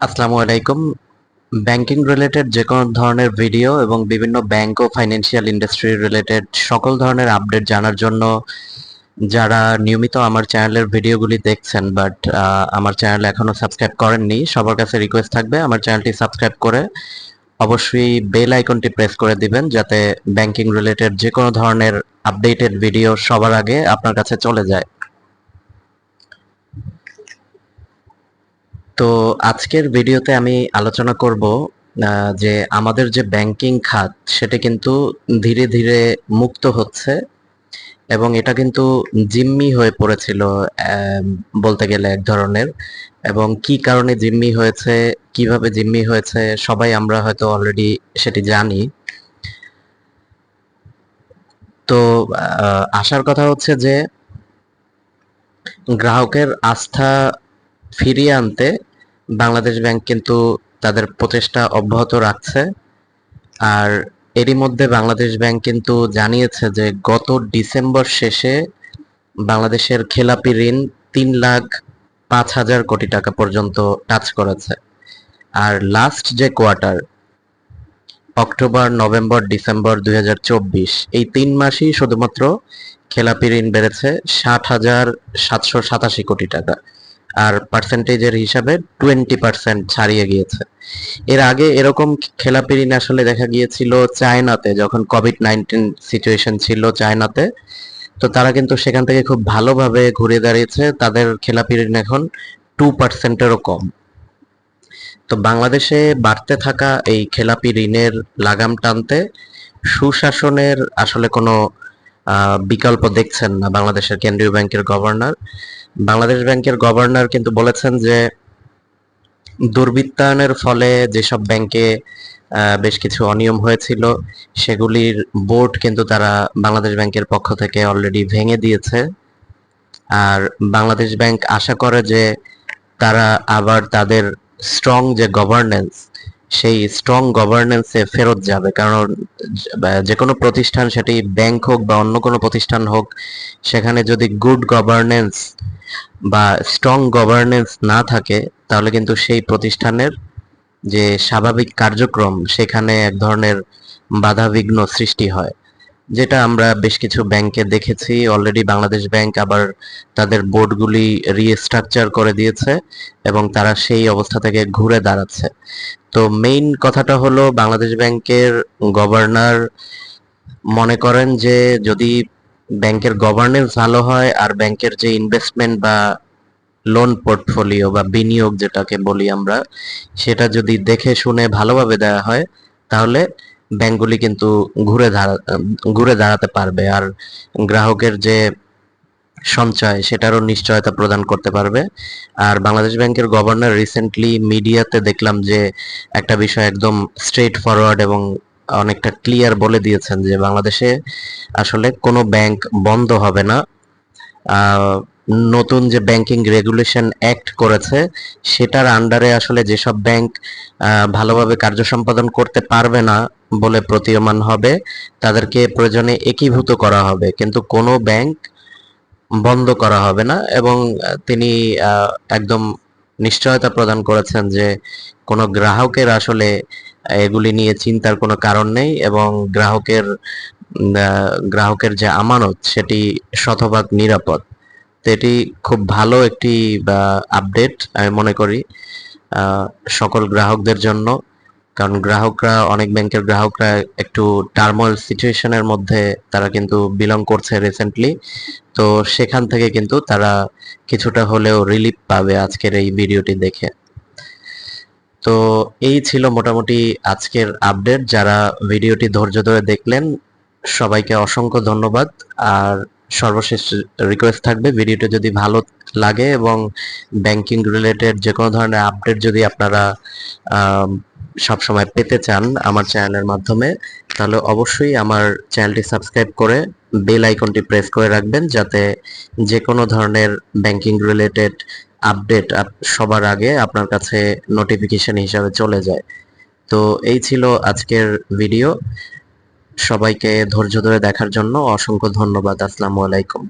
আসসালামু আলাইকুম। Banking related যে কোনো ধরনের ভিডিও এবং বিভিন্ন ব্যাংক ও ফাইন্যান্সিয়াল ইন্ডাস্ট্রি রিলেটেড সকল ধরনের আপডেট জানার জন্য যারা নিয়মিত আমার চ্যানেলের ভিডিওগুলি দেখছেন বাট আমার চ্যানেল এখনও সাবস্ক্রাইব করেননি, সবার কাছে রিকোয়েস্ট থাকবে আমার চ্যানেলটি সাবস্ক্রাইব করে অবশ্যই বেল আইকনটি প্রেস করে দিবেন, যাতে ব্যাংকিং রিলেটেড যে কোনো ধরনের আপডেটেড ভিডিও সবার আগে আপনার কাছে চলে যায়। তো আজকের ভিডিওতে আমি আলোচনা করব যে আমাদের যে ব্যাংকিং খাত, সেটা কিন্তু ধীরে ধীরে মুক্ত হচ্ছে এবং এটা কিন্তু জিম্মি হয়ে পড়েছিল বলতে গেলে এক ধরনের এবং কি কারণে জিম্মি হয়েছে, কীভাবে জিম্মি হয়েছে, সবাই আমরা হয়তো অলরেডি সেটি জানি। তো আসার কথা হচ্ছে যে গ্রাহকের আস্থা ফিরিয়ে আনতে বাংলাদেশ ব্যাংক কিন্তু তাদের প্রচেষ্টা অব্যাহত রাখছে। আর এরই মধ্যে বাংলাদেশ ব্যাংক কিন্তু জানিয়েছে যে গত ডিসেম্বর শেষে বাংলাদেশের খেলাপি ঋণ তিন লাখ পাঁচ হাজার কোটি টাকা পর্যন্ত টাচ করেছে। আর লাস্ট যে কোয়ার্টার অক্টোবর, নভেম্বর, ডিসেম্বর দুই হাজার চব্বিশ, এই তিন মাসই শুধুমাত্র খেলাপি ঋণ বেড়েছে ষাট হাজার সাতশো সাতাশি কোটি টাকা। আর পার্সেন্টেজের হিসাবে টোয়েন্টি পার্সেন্ট ছাড়িয়ে গিয়েছে। এর আগে এরকম খেলাপি ঋণ আসলে দেখা গিয়েছিল চায়নাতে, যখন কোভিড নাইন্টিন সিচুয়েশন ছিল চায়নাতে, তো তারা কিন্তু সেখান থেকে খুব ভালোভাবে ঘুরে দাঁড়িয়েছে। তাদের খেলাপি ঋণ এখন টু পার্সেন্টেরও কম। তো বাংলাদেশে বাড়তে থাকা এই খেলাপি ঋণের লাগাম টানতে সুশাসনের আসলে কোনো বিকল্প দেখছেন না বাংলাদেশের কেন্দ্রীয় ব্যাংকের গভর্নর। বাংলাদেশ ব্যাংকের গভর্নর কিন্তু বলেছেন যে, দুর্বৃত্তায়নের ফলে যেসব ব্যাংকে বেশ কিছু অনিয়ম হয়েছিল, সেগুলির বোর্ড কিন্তু তারা বাংলাদেশ ব্যাংকের পক্ষ থেকে অলরেডি ভেঙে দিয়েছে। আর বাংলাদেশ ব্যাংক আশা করে যে, তারা আবার তাদের স্ট্রং যে গভর্নেন্স সেই স্ট্রং গভর্নেন্সে ফেরত যাবে। কারণ যে- কোনো প্রতিষ্ঠান সেটি ব্যাংক হোক বা অন্য কোনো প্রতিষ্ঠান হোক, সেখানে যদি গুড গভর্নেন্স বা স্ট্রং গভর্নেন্স না থাকে, তাহলে কিন্তু সেই প্রতিষ্ঠানের যে স্বাভাবিক কার্যক্রম, সেখানে এক ধরনের বাধাবিঘ্ন সৃষ্টি হয়। যেটা আমরা বেশ কিছু ব্যাংকে দেখেছি। অলরেডি বাংলাদেশ ব্যাংক আবার তাদের বোর্ডগুলি রিস্ট্রাকচার করে দিয়েছে এবং তারা সেই অবস্থা থেকে ঘুরে দাঁড়াচ্ছে। তো মেইন কথাটা হলো বাংলাদেশ ব্যাংকের গভর্নর মনে করেন যে, যদি ব্যাংকের গভর্নেন্স ভালো হয় আর ব্যাংকের যে ইনভেস্টমেন্ট বা লোন পোর্টফোলিও বা বিনিয়োগ যেটাকে বলি আমরা, সেটা যদি দেখে শুনে ভালোভাবে দেওয়া হয়, তাহলে ব্যাংকগুলি কিন্তু ঘুরে দাঁড়া, ঘুরে দাঁড়াতে পারবে আর গ্রাহকের যে সঞ্চয় সেটারও নিশ্চয়তা প্রদান করতে পারবে। আর বাংলাদেশ ব্যাংকের গভর্নর রিসেন্টলি মিডিয়াতে দেখলাম যে একটা বিষয় একদম স্ট্রেট ফরওয়ার্ড এবং অনেকটা ক্লিয়ার বলে দিয়েছেন যে বাংলাদেশে আসলে কোনো ব্যাংক বন্ধ হবে না। নতুন যে ব্যাংকিং রেগুলেশন অ্যাক্ট করেছে, সেটার আন্ডারে আসলে যেসব ব্যাংক ভালোভাবে কার্য সম্পাদন করতে পারবে না বলে প্রতীয়মান হবে, তাদেরকে প্রয়োজনে একীভূত করা হবে। কিন্তু কোনো ব্যাংক বন্ধ করা হবে না এবং তিনি একদম নিশ্চয়তা প্রদান করেছেন যে কোনো গ্রাহকের আসলে এগুলি নিয়ে চিন্তার কোনো কারণ নেই এবং গ্রাহকের গ্রাহকের যে আমানত, সেটি শতভাগ নিরাপদ। তো এটি খুব ভালো একটি আপডেট আমি মনে করি সকল গ্রাহকদের জন্য। কারণ গ্রাহকরা, অনেক ব্যাংকের গ্রাহকরা একটু টার্মোয়াল সিচুয়েশনের মধ্যে তারা কিন্তু বিলং করছে রিসেন্টলি তো সেখান থেকে কিন্তু তারা কিছুটা হলেও রিলিফ পাবে আজকের এই ভিডিওটি দেখে। তো এই ছিল মোটামুটি আজকের আপডেট যারা ভিডিওটি ধৈর্য ধরে দেখলেন, সবাইকে অসংখ্য ধন্যবাদ। আর সর্বশেষ রিকোয়েস্ট থাকবে। ভিডিওটা যদি ভালো লাগে এবং ব্যাংকিং রিলেটেড যে কোনো ধরনের আপডেট যদি আপনারা আম, সবসময় পেতে চান আমার চ্যানেলের মাধ্যমে তাহলে অবশ্যই আমার চ্যানেলটি সাবস্ক্রাইব করে বেল আইকনটি প্রেস করে রাখবেন যাতে যে কোনো ধরনের ব্যাংকিং রিলেটেড আপডেট সবার আগে আপনার কাছে নোটিফিকেশন হিসাবে চলে যায়। তো এই ছিল আজকের ভিডিও সবাইকে ধৈর্য ধরে দেখার জন্য অসংখ্য ধন্যবাদ। আসসালামু আলাইকুম।